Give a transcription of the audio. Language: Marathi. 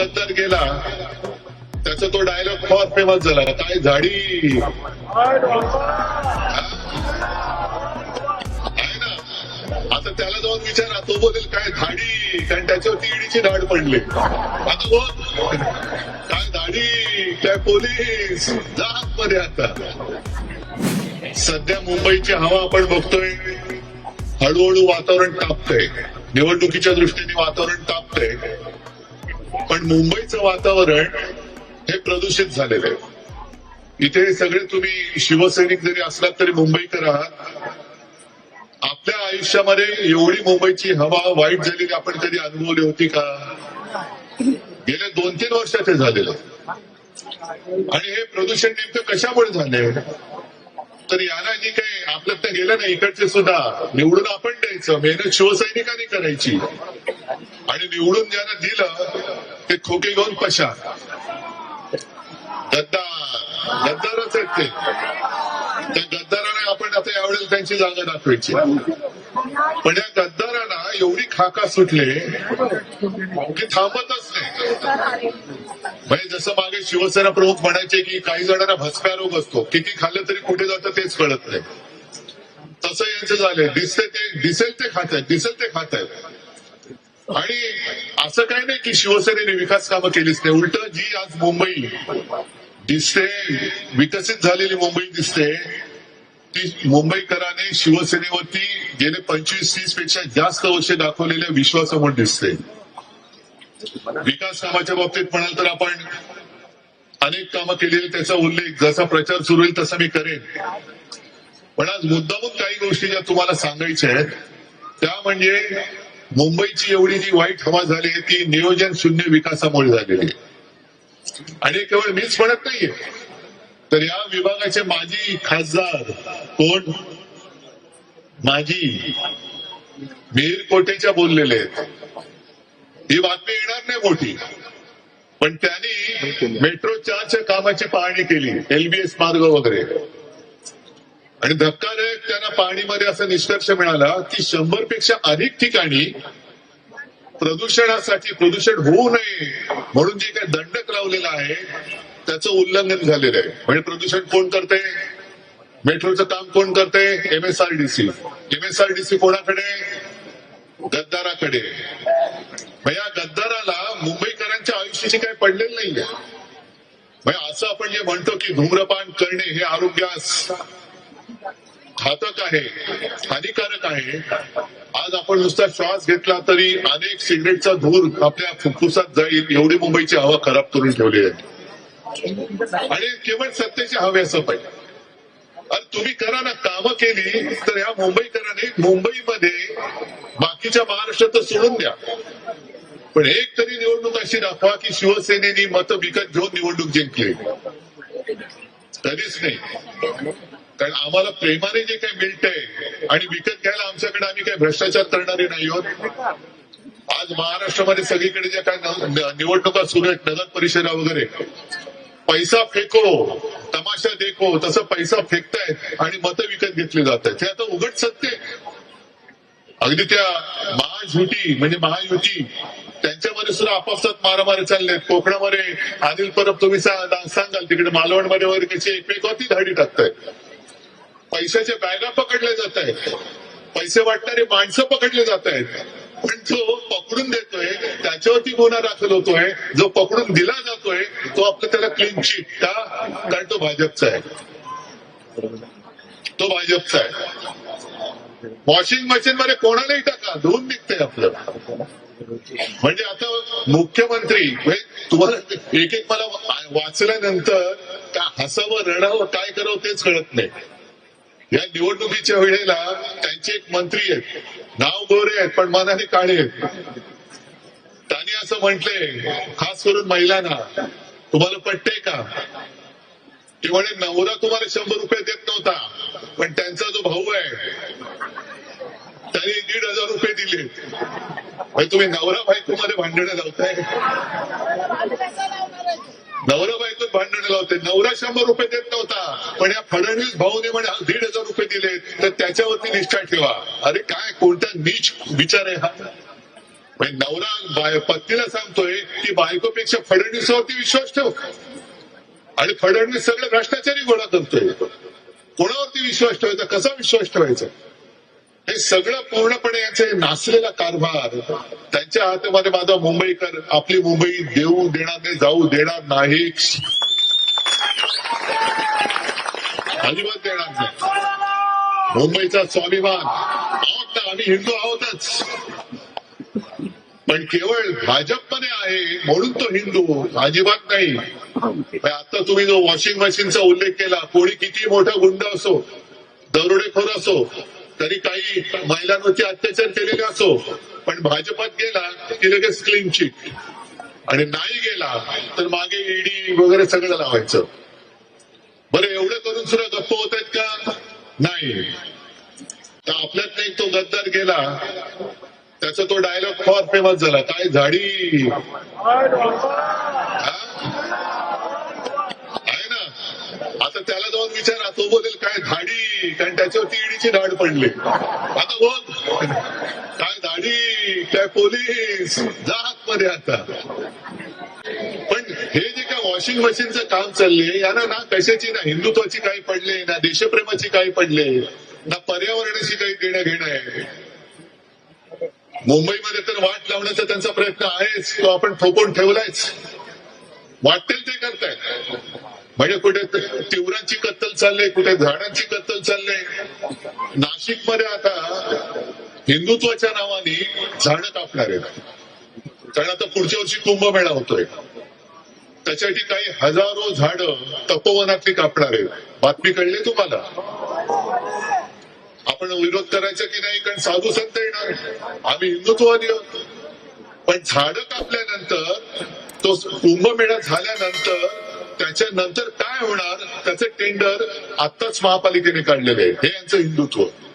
गद्दार गेला त्याचा तो डायलॉग फार फेमस झाला. काय झाडी. आता त्याला जाऊन विचारा तो बोलेल काय धाडी कारण त्याच्यावरती ईडीची धाड पडली. आता बोल काय धाडी काय पोलीस? जा मध्ये आता. सध्या मुंबईची हवा आपण बघतोय. हळूहळू वातावरण तापतंय. निवडणुकीच्या दृष्टीने वातावरण तापतंय. पण मुंबईचं वातावरण हे प्रदूषित झालेलं आहे. इथे सगळे तुम्ही शिवसैनिक जरी असलात तरी मुंबईकर आहात आपल्या आयुष्यामध्ये एवढी मुंबईची हवा वाईट झालेली आपण कधी अनुभवली होती का? गेल्या दोन तीन वर्षाचे झालेलं. आणि हे प्रदूषण नेमकं कशामुळे झाले तर याला जी काही आपलं तर गेलं ना इकडचे सुद्धा. निवडून आपण द्यायचं मेहनत शिवसैनिकांनी करायची. आणि निवडून ज्यांना दिलं ते खोके घेऊन पशा गद्दार गद्दारच आहेत ते त्या गद्दाराने आपण आता यावेळेस त्यांची जागा दाखवायची पण या गद्दारांना एवढी खाका सुटले की थांबतच नाही म्हणजे जसं मागे शिवसेना प्रमुख म्हणायचे की काही जणांना भस्का रोग असतो किती खाल्लं तरी कुठे जातं तेच कळत नाही तसं यांचं झालंय दिसते ते दिसेल ते खात आहेत दिसेल ते खात आहेत आणि असं काही नाही की शिवसेनेने विकास कामं केलीच नाही. उलट जी आज मुंबई दिसते विकसित झालेली मुंबई दिसते ती मुंबईकरांनी शिवसेनेवरती गेले पंचवीस तीसपेक्षा जास्त वर्षे दाखवलेल्या विश्वासामुळे दिसते. विकास कामाच्या बाबतीत म्हणाल तर आपण अनेक कामं केलेली त्याचा उल्लेख जसा प्रचार सुरू होईल तसा मी करेन. पण आज मुद्दामून काही गोष्टी ज्या तुम्हाला सांगायच्या आहेत त्या म्हणजे मुंबईची एवढी जी वाईट हवा झाली आहे ती नियोजन शून्य विकासामुळे झालेली आहे. आणि केवळ मीच म्हणत नाहीये. तर या विभागाचे माजी खासदार कोण? माजी मिहीर कोटेच्या बोललेले आहेत. ही बातमी येणार नाही मोठी. पण त्यांनी मेट्रो चारच्या कामाची पाहणी केली एलबीएस मार्ग वगैरे. आणि धक्कादायक त्यांना पाहणीमध्ये असा निष्कर्ष मिळाला की शंभरपेक्षा अधिक ठिकाणी प्रदूषणासाठी प्रदूषण होऊ नये म्हणून जे काही दंडक लावलेला आहे त्याचं उल्लंघन झालेलं आहे. म्हणजे प्रदूषण कोण करते? मेट्रोचं काम कोण करते? एमएसआरडीसी एमएसआरडीसी कोणाकडे? गद्दाराकडे. मग या गद्दाराला मुंबईकरांच्या आयुष्याची काही पडलेलं नाहीये. म्हणजे असं आपण जे म्हणतो की धूम्रपान करणे हे आरोग्यास घातक आहे हानिकारक आहे. आज आपण नुसता श्वास घेतला तरी अनेक सिगरेटचा धूर आपल्या फुफ्फुसात जाईल एवढी मुंबईची हवा खराब करून ठेवली आहे. आणि केवळ सत्तेची हवे असं पाहिजे. आणि तुम्ही करा ना कामं केली तर ह्या मुंबईकरांनी मुंबईमध्ये बाकीच्या महाराष्ट्रात सोडून द्या. पण एक तरी निवडणूक अशी दाखवा की शिवसेनेनी मत विकत घेऊन निवडणूक जिंकली. कधीच नाही. कारण आम्हाला प्रेमाने जे काही मिळतंय आणि विकत घ्यायला आमच्याकडे आम्ही काही भ्रष्टाचार करणारे नाही आहोत. आज महाराष्ट्रामध्ये सगळीकडे ज्या काय निवडणुका सुरू आहेत नगर परिषदा वगैरे पैसा फेको तमाशा देखो तसं पैसा फेकतायत आणि मतं विकत घेतली जात आहेत हे आता उघड सत्य अगदी त्या महाझुटी म्हणजे महायुती त्यांच्यामध्ये सुद्धा आपापसात मारामारी चालले आहेत. कोकणामध्ये अनिल परब तुम्ही सांगाल तिकडे मालवणमध्ये वगैरे कशी एकमेकावरती धाडी टाकतायत. पैशाच्या बॅगा पकडल्या जात आहेत. पैसे वाटणारे माणसं पकडले जात आहेत. पण जो पकडून देतोय त्याच्यावरती गुन्हा दाखल होतोय. जो पकडून दिला जातोय तो आपलं त्याला क्लीन चिट का? कारण तो भाजपचा आहे. तो भाजपचा आहे. वॉशिंग मशीन मध्ये कोणालाही टाका. धुवून निघतंय आपलं. म्हणजे आता मुख्यमंत्री म्हणजे तुम्हाला एक एक मला वाचल्यानंतर का हसावं रडावं काय करावं तेच कळत नाही. या निवडणुकीच्या वेळेला त्यांचे एक मंत्री आहेत. नाव गोरे आहेत पण मनाने काळे आहेत. त्यांनी असं म्हटलंय खास करून महिलांना तुम्हाला पटते का? ते म्हणे नवरा तुम्हाला शंभर रुपये देत नव्हता पण त्यांचा जो भाऊ आहे त्यांनी दीड हजार रुपये दिले. म्हणजे तुम्ही नवरा बायको मध्ये भांडणं लावताय? नवरा बायकोत नवरा शंभर रुपये देत नव्हता. पण या फडणवीस भाऊने म्हणे दीड हजार रुपये दिले तर त्याच्यावरती निष्ठा ठेवा. अरे काय कोणता नीच विचार आहे हा? म्हणजे नवरा बाय पत्नीला सांगतोय की बायकोपेक्षा फडणवीसावरती विश्वास ठेव. आणि फडणवीस सगळे भ्रष्टाचारी गोळा करतोय. कोणावरती विश्वास ठेवायचा? कसा विश्वास ठेवायचा? हे सगळं पूर्णपणे याचे नासलेला कारभार. त्यांच्या हातामध्ये माझा मुंबईकर आपली मुंबई देऊ देणार नाही जाऊ देणार नाही. अजिबात देणार नाही. मुंबईचा स्वाभिमान आहोत ना आम्ही हिंदू आहोतच. पण केवळ भाजपमध्ये आहे म्हणून तो हिंदू अजिबात नाही. आता तुम्ही जो वॉशिंग मशीनचा उल्लेख केला कोणी किती मोठा गुंड असो दरोडेखोर असो तरी काही महिलांवरती अत्याचार केलेले असो पण भाजपात गेला की लगेच क्लीन चिट आणि नाही गेला तर मागे ईडी वगैरे सगळं लावायचं. दुसरं गप्प होत आहेत का? नाही. तर आपल्यात नाही तो गद्दार गेला. त्याचा तो डायलॉग फार फेमस झाला. काय झाडी? आहे ना. आता त्याला जाऊन विचारा तो बोलेल काय धाडी कारण त्याच्यावरती ईडीची धाड पडली. आता बघ. काय धाडी काय पोलीस? जा मध्ये आता. वॉशिंग मशीनचं काम चाललंय. यानं ना कशाची ना हिंदुत्वाची काही पडले ना देशप्रेमाची काही पडले ना पर्यावरणाशी काही देणं घेणं आहे. मुंबईमध्ये तर वाट लावण्याचा त्यांचा प्रयत्न आहेच. तो आपण ठोकून ठेवलायच. वाटेल ते करतायत. म्हणजे कुठे तिवरांची कत्तल चालले कुठे झाडांची कत्तल चालले नाशिकमध्ये आता हिंदुत्वाच्या नावाने झाडं कापणार आहेत. कारण आता पुढच्या वर्षी कुंभमेळा होतोय. त्याच्यासाठी काही हजारो झाड तपोवनातली कापणार आहेत. बातमी कळली तुम्हाला? आपण विरोध करायचा की नाही? कारण साधू संत येणार आम्ही हिंदुत्ववादी आहोत. पण झाड कापल्यानंतर तो कुंभमेळा झाल्यानंतर त्याच्यानंतर काय होणार? त्याचे टेंडर आत्ताच महापालिकेने काढलेले आहे. हे यांचं हिंदुत्व.